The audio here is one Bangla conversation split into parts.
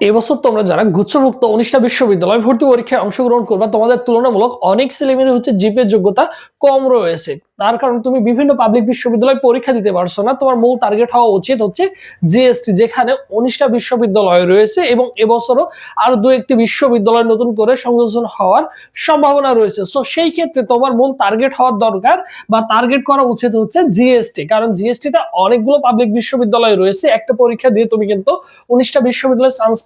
এবছর তোমরা যারা গুচ্ছভুক্ত উনিশটা বিশ্ববিদ্যালয় ভর্তি পরীক্ষায় অংশগ্রহণ করবা, তোমাদের তুলনামূলক অনেক ছেলেমেয়ের হচ্ছে জিপের যোগ্যতা কম রয়েছে। তার কারণে তুমি বিভিন্ন পাবলিক বিশ্ববিদ্যালয় পরীক্ষা দিতে পারছ না। তোমার মূল টার্গেট হওয়া উচিত হচ্ছে জিএসটি যেখানে উনিশটা বিশ্ববিদ্যালয় রয়েছে এবং এবছরও আরও দু একটি বিশ্ববিদ্যালয় নতুন করে সংযোজন হওয়ার সম্ভাবনা রয়েছে। সো সেই ক্ষেত্রে তোমার মূল টার্গেট হওয়ার দরকার বা টার্গেট করা উচিত হচ্ছে জিএসটি কারণ জিএসটি তে অনেকগুলো পাবলিক বিশ্ববিদ্যালয় রয়েছে। একটা পরীক্ষা দিয়ে তুমি কিন্তু উনিশটা বিশ্ববিদ্যালয় চান্স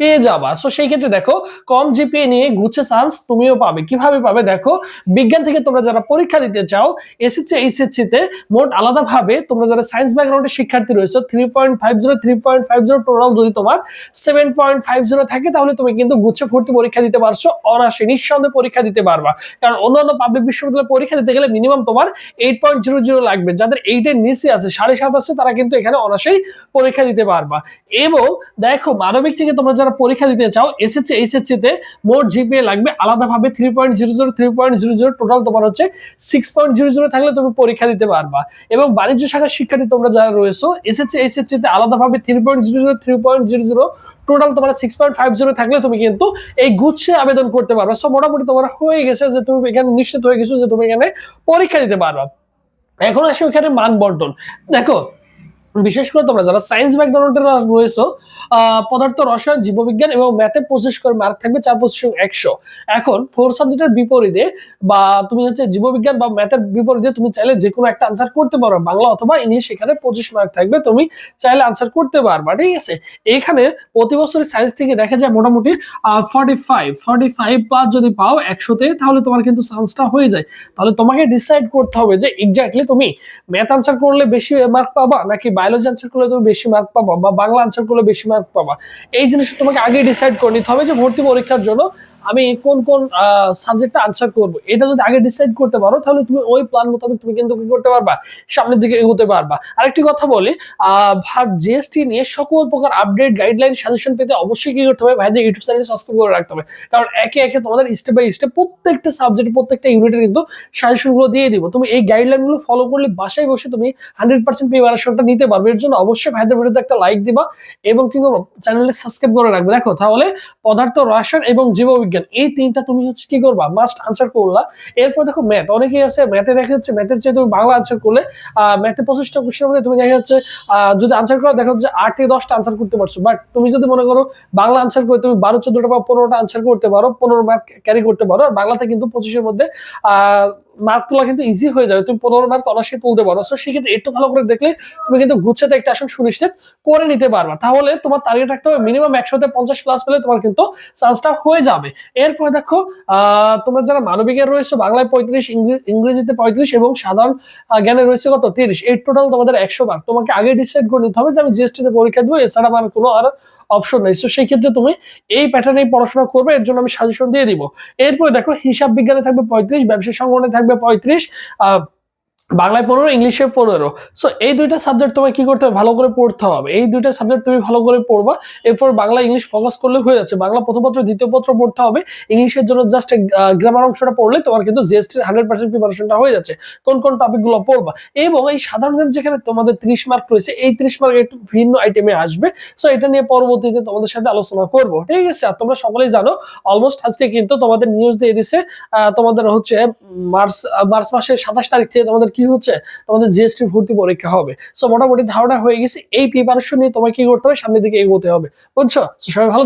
পেয়ে যাবা। সো সেই ক্ষেত্রে দেখো, কম জিপিএ নিয়ে গুছে চান্স তুমিও পাবে। কীভাবে পাবে? দেখো, বিজ্ঞান থেকে তোমরা যারা পরীক্ষা দিতে চাও এসএসসি এইচএসসি তে মোট আলাদাভাবে তোমরা যারা সায়েন্স ব্যাকগ্রাউন্ডের শিক্ষার্থী রয়েছে three point five zero three point five zero total যদি তোমার সেভেন পয়েন্ট ফাইভ জিরো থাকে, তাহলে তুমি কিন্তু গুচ্ছে ভর্তি পরীক্ষা দিতে পারছ অনাসে নিঃসন্দেহে পরীক্ষা দিতে পারবা। কারণ অন্যান্য পাবলিক বিশ্ববিদ্যালয়ে পরীক্ষা দিতে গেলে মিনিমাম তোমার এইট পয়েন্ট জিরো জিরো লাগবে। যাদের এইটের নিচে আছে, সাড়ে সাত আছে, তারা কিন্তু এখানে অনাসেই পরীক্ষা দিতে পারবা। এবং দেখো, মানবিক থেকে তোমরা যারা পরীক্ষা দিতে চাও এসএসসি এইচএসসি তে মোট জিপিএ লাগবে আলাদাভাবে three point zero zero three point zero zero total তোমার হচ্ছে সিক্স পয়েন্ট জিরো জিরো থাকলে তুমি পরীক্ষা দিতে পারবা। এবং বাণিজ্য শাখার শিক্ষার্থী তোমরা যারা রয়েছো এসএসসি এইচএসসি তে আলাদাভাবে three point zero zero three point zero zero total তোমার সিক্স পয়েন্ট ফাইভ জিরো থাকলে তুমি কিন্তু এই গুচ্ছে আবেদন করতে পারবে। সো মোটামুটি তোমার হয়ে গেছে যে তুমি এখানে নিশ্চিত হয়ে গেছো যে তুমি এখানে পরীক্ষা দিতে পারবা। এখন আসো এখানে মান বন্টন দেখো বিশেষ করে তোমরা যারা সায়েন্স ব্যাকগ্রাউন্ডের রয়েছে পদার্থ, রসায়ন, জীববিজ্ঞান এবং ম্যাথে পঁচিশ করে মার্ক থাকবে চার পঁচিশ একশো। এখন ফোর সাবজেক্টের বিপরীতে বা তুমি হচ্ছে জীববিজ্ঞান বা ম্যাথের বিপরীতে তুমি চাইলে যে কোনো একটা আনসার করতে পারো, বাংলা অথবা ইংলিশ এখানে পঁচিশ মার্ক থাকবে, তুমি চাইলে আনসার করতে পারবা, ঠিক আছে? এখানে প্রতি বছরের সায়েন্স থেকে দেখা যায় মোটামুটি forty five forty five plus যদি পাও একশোতে, তাহলে তোমার কিন্তু চান্সটা হয়ে যায়। তাহলে তোমাকে ডিসাইড করতে হবে যে এক্স্যাক্টলি তুমি ম্যাথ আনসার করলে বেশি মার্ক পাবা নাকি বায়োলজি আনসার করলে তুমি বেশি মার্ক পাবা বা বাংলা আনসার করলে বেশি মার্ক পাবা। এই জিনিসটা তোমাকে আগে ডিসাইড করে নিতে হবে যে ভর্তি পরীক্ষার জন্য আমি কোন কোন সাবজেক্টটা আনসার করব? এটা যদি আগে ডিসাইড করতে পারো, তাহলে তুমি ওই প্ল্যান মোতাবেক তুমি কিন্তু কি করতে পারবা? সামনের দিকে এগোতে পারবা। আরেকটি কথা বলি ভার জিএসটি নিয়ে সকল প্রকার আপডেট গাইডলাইন সাজেশন পেতে অবশ্যই কি করতে হবে? ভাইদের ইউটিউব চ্যানেল সাবস্ক্রাইব করে রাখতে হবে। কারণ একে একে তোমাদের স্টেপ বাই স্টেপ প্রত্যেকটা সাবজেক্ট প্রত্যেকটা ইউনিটের কিন্তু সাজেশনগুলো দিয়ে দিব। তুমি এই গাইডলাইনগুলো ফলো করলে বাসায় বসে তুমি হান্ড্রেড পার্সেন্ট প্রিপারেশনটা নিতে পারবে। এর জন্য অবশ্যই ভাইদের ভিডিওতে একটা লাইক দিবা এবং কি করব? চ্যানেলে সাবস্ক্রাইব করে রাখবে। দেখো, তাহলে পদার্থ, রসায়ন এবং জীববিজ্ঞান এই তিনটা তুমি হচ্ছে কি করবা? মাস্ট আনসার করলা। এরপর দেখো ম্যাথ অনেকেই আছে ম্যাথে দেখা যাচ্ছে ম্যাথের চেয়ে তুমি বাংলা আনসার করলে ম্যাথে পঁচিশটা কোশ্চেনের মধ্যে তুমি দেখা যাচ্ছে যদি আনসার করো, দেখা যাচ্ছে আট থেকে দশটা আনসার করতে পারছ। বাট তুমি যদি মনে করো বাংলা আনসার করে তুমি বারো, চোদ্দটা বা পনেরোটা আনসার করতে পারো, পনেরো মার্ক ক্যারি করতে পারো, আর বাংলাতে কিন্তু পঁচিশের মধ্যে, আহ মার্ক তোলা কিন্তু ইজি হয়ে যাবে। তুমি পনেরো মার্ক অনার্সে তুলতে পারো। সো সেক্ষেত্রে একটু ভালো করে দেখলে তুমি কিন্তু গুচ্ছাতে একটা আসন সুনিশ্চিত করে নিতে পারবা। তাহলে তোমার টার্গেট রাখতে হবে মিনিমাম একশোতে পঞ্চাশ প্লাস পেলে তোমার কিন্তু চান্সটা হয়ে যাবে। এরপর দেখো তোমরা যারা মানবিকের রয়েছে, বাংলায় পঁয়ত্রিশ ইংরেজিতে পঁয়ত্রিশ এবং সাধারণ জ্ঞানে রয়েছে কত? তিরিশ। এই টোটাল তোমাদের একশো মার্ক তোমাকে আগে ডিসাইড করে নিতে হবে যে আমি জিএসটি তে পরীক্ষা দেবো, এছাড়া আমার কোনো আর অপশন নেই। তো সেই ক্ষেত্রে তুমি এই প্যাটার্নেই পড়াশোনা করবে, এর জন্য আমি সাজেশন দিয়ে দিব। এরপরে দেখো, হিসাব বিজ্ঞানে থাকবে পঁয়ত্রিশ, ব্যবসা সংগঠনে থাকবে পঁয়ত্রিশ, আহ বাংলায় পনেরো ইংলিশে পনেরো সো এই দুইটা সাবজেক্ট তোমায় কি করতে হবে? ভালো করে পড়তে হবে। এই দুইটা সাবজেক্ট তুমি ভালো করে পড়বা। এরপর বাংলা, ইংলিশ ফোকাস করলে হয়ে যাচ্ছে। বাংলা প্রথম পত্র, দ্বিতীয় পত্র পড়তে হবে। ইংলিশের জন্য জাস্ট গ্রামার অংশটা পড়লে তোমার কিন্তু জিএসটির হান্ড্রেড পার্সেন্ট প্রিপারেশনটা হয়ে যাচ্ছে। কোন কোন টপিকগুলো পড়বা? এবং এই সাধারণ যেখানে তোমাদের ত্রিশ মার্ক রয়েছে, এই ত্রিশ মার্ক একটু ভিন্ন আইটেমে আসবে। সো এটা নিয়ে পরবর্তীতে তোমাদের সাথে আলোচনা করব। ঠিক আছে? আর তোমরা সকলেই জানো অলমোস্ট আজকে কিন্তু তোমাদের নিউজ দিয়ে দিছে তোমাদের হচ্ছে মার্চ মার্চ মাসের সাতাশ তারিখ থেকে তোমাদের কি হচ্ছে? তোমাদের জিএসটি ভর্তি পরীক্ষা হবে। সো মোটামুটি ধারণা হয়ে গেছে, এই প্রিপারেশন নিয়ে তোমাকে কি করতে হবে? সামনের দিকে এগোতে হবে। বুঝছ? সবাই ভালো